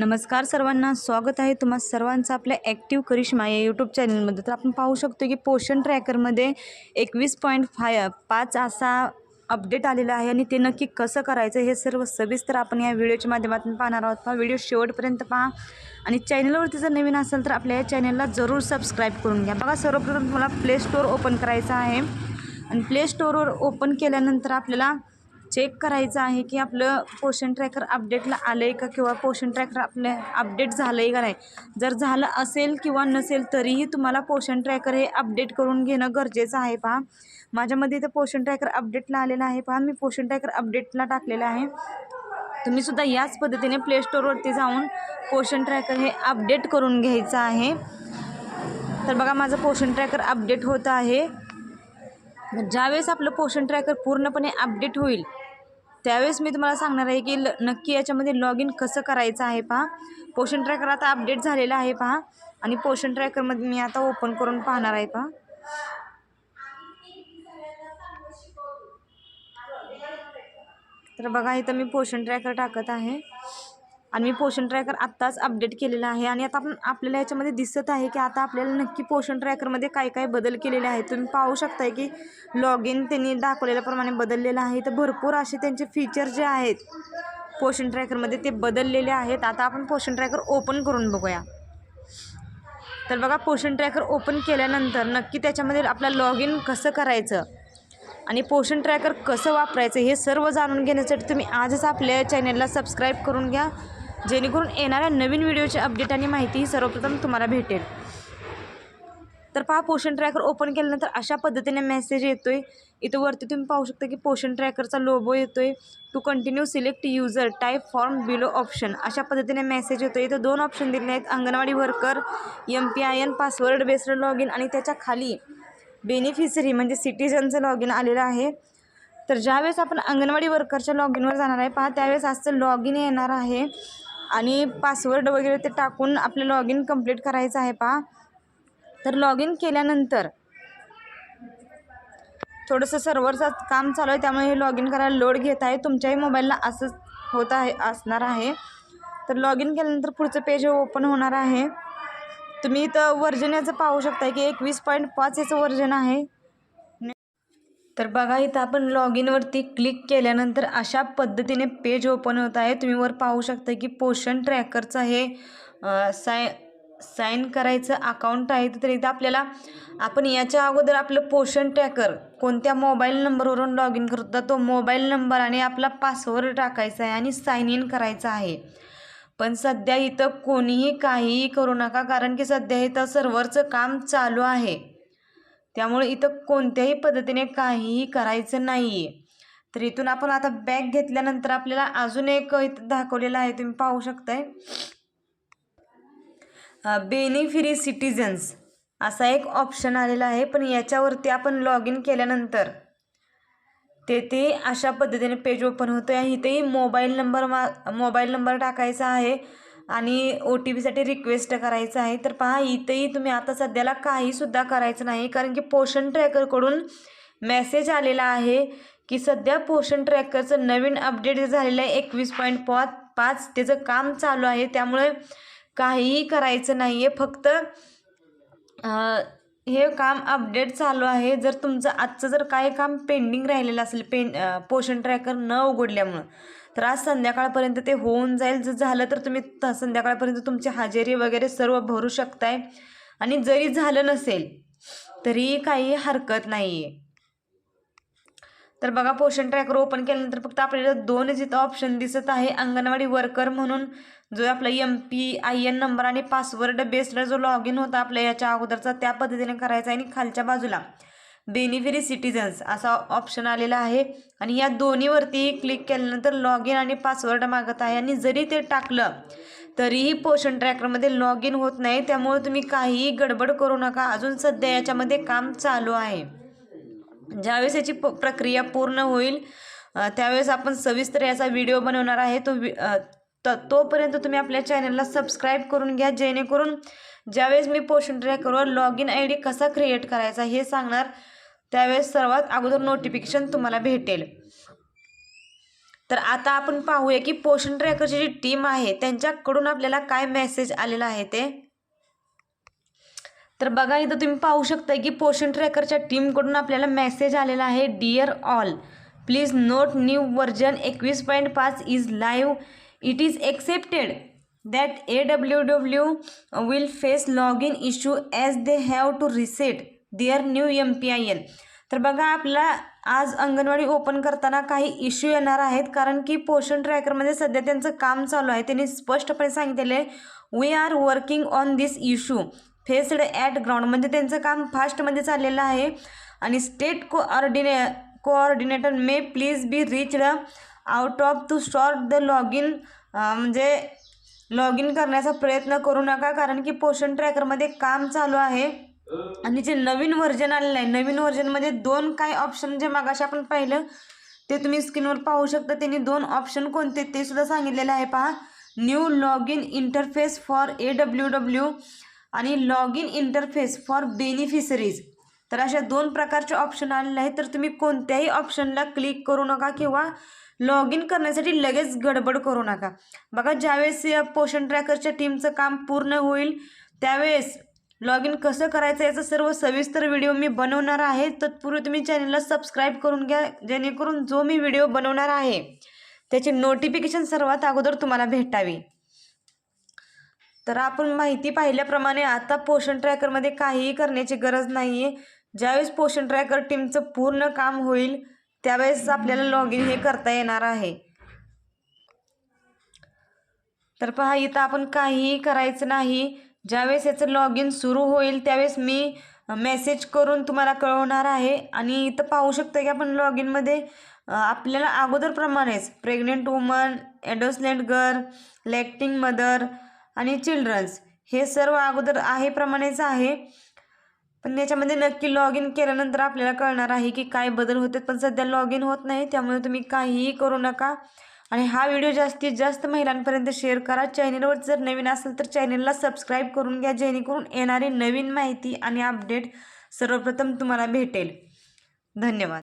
नमस्कार सर्वांना. स्वागत आहे तुम्हा सर्वांचं आपल्या ॲक्टिव्ह करिश्मा या यूट्यूब चॅनलमध्ये तर आपण पाहू शकतो की पोषण ट्रॅकरमध्ये एकवीस पॉईंट फाय पाच असा अपडेट आलेला आहे आणि ते नक्की कसं करायचं हे सर्व सविस्तर आपण या व्हिडिओच्या माध्यमातून पाहणार आहोत. पहा व्हिडिओ शेवटपर्यंत पहा. आणि चॅनलवरती जर नवीन असेल तर आपल्या या चॅनलला जरूर सबस्क्राईब करून घ्या. बघा सर्वप्रथम तुम्हाला प्ले स्टोअर ओपन करायचं आहे. आणि प्ले स्टोअरवर ओपन केल्यानंतर आपल्याला चेक करायचं आहे की आपलं पोषण ट्रॅकर अपडेटला आलं आहे का किंवा पोषण ट्रॅकर आपलं अपडेट झालं आहे का नाही. जर झालं असेल किंवा नसेल तरीही तुम्हाला पोषण ट्रॅकर हे अपडेट करून घेणं गरजेचं आहे पहा. माझ्यामध्ये इथं पोषण ट्रॅकर अपडेटला आलेलं आहे पहा. मी पोषण ट्रॅकर अपडेटला टाकलेलं आहे. तुम्ही सुद्धा याच पद्धतीने प्ले स्टोअरवरती जाऊन पोषण ट्रॅकर हे अपडेट करून घ्यायचं आहे. तर बघा माझं पोषण ट्रॅकर अपडेट होतं आहे. ज्यावेळेस आपलं पोषण ट्रॅकर पूर्णपणे अपडेट होईल त्यावेळेस मी तुम्हाला सांगणार आहे की ल नक्की याच्यामध्ये लॉग इन कसं करायचं आहे पहा. पोषण ट्रॅकर आता अपडेट झालेलं आहे पहा. आणि पोषण ट्रॅकरमध्ये मी आता ओपन करून पाहणार आहे पहा. तर बघा इथं मी पोषण ट्रॅकर टाकत आहे. आणि मी पोषण ट्रॅकर आत्ताच अपडेट केलेला आहे आणि आता आपण आपल्याला याच्यामध्ये दिसत आहे की आता आपल्याला नक्की पोषण ट्रॅकरमध्ये काय काय बदल केलेले आहेत. तुम्ही पाहू शकताय की लॉग इन त्यांनी दाखवलेल्याप्रमाणे बदललेलं आहे. तर भरपूर असे त्यांचे फीचर जे आहेत पोषण ट्रॅकरमध्ये ते बदललेले आहेत. आता आपण पोषण ट्रॅकर ओपन करून बघूया. तर बघा पोषण ट्रॅकर ओपन केल्यानंतर नक्की त्याच्यामध्ये आपलं लॉग इन कसं करायचं आणि पोषण ट्रॅकर कसं वापरायचं हे सर्व जाणून घेण्यासाठी तुम्ही आजच आपल्या चॅनलला सबस्क्राईब करून घ्या. जेणेकरून येणाऱ्या नवीन व्हिडिओची अपडेट आणि माहिती ही सर्वप्रथम तुम्हाला भेटेल. तर पहा पोषण ट्रॅकर ओपन केल्यानंतर अशा पद्धतीने मेसेज येतो आहे इथं वरती तुम्ही पाहू शकता की पोषण ट्रॅकरचा लोबो येतो आहे to continue select user type form below option अशा पद्धतीने मेसेज येतो इथं दोन ऑप्शन दिलेले आहेत. Anganwadi worker M P I N password based log in आणि त्याच्याखाली बेनिफिशरी म्हणजे सिटीजनचं लॉग इन आलेलं आहे. तर ज्यावेळेस आपण अंगणवाडी वर्करच्या लॉग इनवर जाणार आहे पहा त्यावेळेस असं लॉग इन येणार आहे. आणि पासवर्ड वगैरे ते टाकून आपलं लॉग इन कंप्लीट करायचं आहे पहा. तर लॉग इन केल्यानंतर थोडंसं सर्व्हरचं काम चालू आहे त्यामुळे हे लॉग इन करायला लोड घेत आहे. तुमच्याही मोबाईलला असंच होत आहे असणार आहे. तर लॉग इन केल्यानंतर पुढचं पेज ओपन होणार आहे. तुम्ही इथं वर्जन याचं पाहू शकता की एकवीस पॉईंट पाच याचं वर्जन आहे. तर बघा इथं आपण लॉग इनवरती क्लिक केल्यानंतर अशा पद्धतीने पेज ओपन होत आहे. तुम्ही वर पाहू शकता की पोषण ट्रॅकरचं हे साय साईन करायचं अकाउंट आहे. तर इथं आपल्याला आपण याच्या अगोदर आपलं पोषण ट्रॅकर कोणत्या मोबाईल नंबरवरून लॉग इन करतो तो मोबाईल नंबर आणि आपला पासवर्ड टाकायचा आहे आणि साईन इन करायचं आहे. पण सध्या इथं कोणीही काहीही करू नका कारण की सध्या इथं सर्व्हरचं काम चालू आहे. त्यामुळे इथं कोणत्याही पद्धतीने काहीही करायचं नाही आहे तर इथून आपण आता बॅग घेतल्यानंतर आपल्याला अजून एक इथं दाखवलेलं आहे तुम्ही पाहू शकताय. बेनिफिरी सिटीजन्स असा एक ऑप्शन आलेला आहे पण याच्यावरती आपण लॉग इन केल्यानंतर तेथे अशा पद्धतीने पेज ओपन होतं आहे इथेही मोबाईल नंबर मा मोबाईल नंबर टाकायचा आहे. आणि ओ टी पीसाठी रिक्वेस्ट करायचं आहे. तर पहा इथंही तुम्ही आता सध्याला काहीसुद्धा करायचं नाही. कारण की पोषण ट्रॅकरकडून मेसेज आलेला आहे की सध्या पोषण ट्रॅकरचं नवीन अपडेट झालेलं आहे. एकवीस पॉईंट पाच पाच त्याचं काम चालू आहे. त्यामुळे काहीही करायचं नाही आहे फक्त हे काम अपडेट चालू आहे. जर तुमचं आजचं जर काही काम पेंडिंग राहिलेलं असेल पेन पोषण ट्रॅकर न उघडल्यामुळं तर आज संध्याकाळपर्यंत ते होऊन जाईल. जर झालं तर तुम्ही संध्याकाळपर्यंत तुमची हजेरी वगैरे सर्व भरू शकताय. आणि जरी झालं नसेल तरी काही हरकत नाही आहे तर बघा पोषण ट्रॅकर ओपन केल्यानंतर फक्त आपल्याला दोनच इथं ऑप्शन दिसत आहे. अंगणवाडी वर्कर म्हणून जो आपला M P I N number आणि पासवर्ड बेस्ड जो लॉग इन होता आपल्या याच्या अगोदरचा त्या पद्धतीने करायचा आहे आणि खालच्या बाजूला बेनिफिरी सिटीजन्स असा ऑप्शन आलेला आहे. आणि या दोन्हीवरती क्लिक केल्यानंतर लॉग इन आणि पासवर्ड मागत आहे. आणि जरी ते टाकलं तरीही पोषण ट्रॅकरमध्ये लॉग इन होत नाही. त्यामुळे तुम्ही काहीही गडबड करू नका. अजून सध्या याच्यामध्ये काम चालू आहे. ज्यावेळेस याची प प्रक्रिया पूर्ण होईल त्यावेळेस आपण सविस्तर याचा व्हिडिओ बनवणार आहे. तो वि त तोपर्यंत तुम्ही आपल्या चॅनलला सबस्क्राईब करून घ्या जेणेकरून ज्यावेळेस मी पोषण ट्रॅकरवर लॉग इन आय डी कसा क्रिएट करायचा हे सांगणार त्यावेळेस सर्वात अगोदर नोटिफिकेशन तुम्हाला भेटेल. तर आता आपण पाहूया की पोषण ट्रॅकरची जी टीम आहे त्यांच्याकडून आपल्याला काय मेसेज आलेला आहे ते. तर बघा इथं तुम्ही पाहू शकता की पोषण ट्रॅकरच्या टीमकडून आपल्याला मेसेज आलेला आहे dear all please note new version एकवीस पॉईंट पाच is live it is accepted that A W W will face log in issue as they have to reset their new M P I N तर बघा आपला आज anganwadi open करताना काही issue येणार आहेत कारण की पोषण ट्रॅकरमध्ये सध्या त्यांचं काम चालू आहे. त्यांनी स्पष्टपणे सांगितलेलं आहे we are working on this issue faced at ground म्हणजे त्यांचं काम फास्टमध्ये चाललेलं आहे. आणि state coordinate coordinator may please be reached out of to start the log in म्हणजे लॉग इन करण्याचा प्रयत्न करू नका कारण की पोषण ट्रॅकरमध्ये काम चालू आहे. आणि जे नवीन व्हर्जन आलेलं आहे नवीन व्हर्जनमध्ये दोन काय ऑप्शन जे मागाशी आपण पाहिलं ते तुम्ही स्क्रीनवर पाहू शकता. त्यांनी दोन ऑप्शन कोणते ते सुद्धा सांगितलेलं आहे पहा. New log in interface for A W W आणि log in interface for beneficiaries तर अशा दोन प्रकारचे ऑप्शन आलेले आहेत. तर तुम्ही कोणत्याही ऑप्शनला क्लिक करू नका किंवा लॉग इन करण्यासाठी लगेच गडबड करू नका. बघा ज्यावेळेस या पोषण ट्रॅकरच्या टीमचं काम पूर्ण होईल त्यावेळेस लॉग इन कसं करायचं याचा सर्व सविस्तर व्हिडिओ मी बनवणार आहे. तत्पूर्वी तुम्ही चॅनलला सबस्क्राईब करून घ्या जेणेकरून जो मी व्हिडिओ बनवणार आहे त्याची नोटिफिकेशन सर्वात अगोदर तुम्हाला भेटावी. तर आपण माहिती पाहिल्याप्रमाणे आता पोषण ट्रॅकरमध्ये काहीही करण्याची गरज नाही आहे ज्यावेळेस पोषण ट्रॅकर टीमचं पूर्ण काम होईल त्यावेळेस आपल्याला लॉग इन हे करता येणार आहे. तर पहा इथं आपण काहीही करायचं नाही. ज्यावेळेस याचं लॉग इन सुरू होईल त्यावेळेस मी मेसेज करून तुम्हाला कळवणार आहे. आणि इथं पाहू शकता की आपण लॉग इनमध्ये आपल्याला अगोदरप्रमाणेच pregnant woman adolescent girl lactating mother आणि चिल्ड्रन्स. हे सर्व अगोदर आहे प्रमाणेच आहे. पण याच्यामध्ये नक्की लॉग इन केल्यानंतर आपल्याला कळणार आहे की काय बदल होतात. पण सध्या लॉग इन होत नाही. त्यामुळे तुम्ही काहीही करू नका. आणि हा व्हिडिओ जास्तीत जास्त महिलांपर्यंत शेअर करा. चॅनेलवर जर नवीन असेल तर चॅनेलला सबस्क्राईब करून घ्या. जेणेकरून येणारी नवीन माहिती आणि अपडेट सर्वप्रथम तुम्हाला भेटेल. धन्यवाद.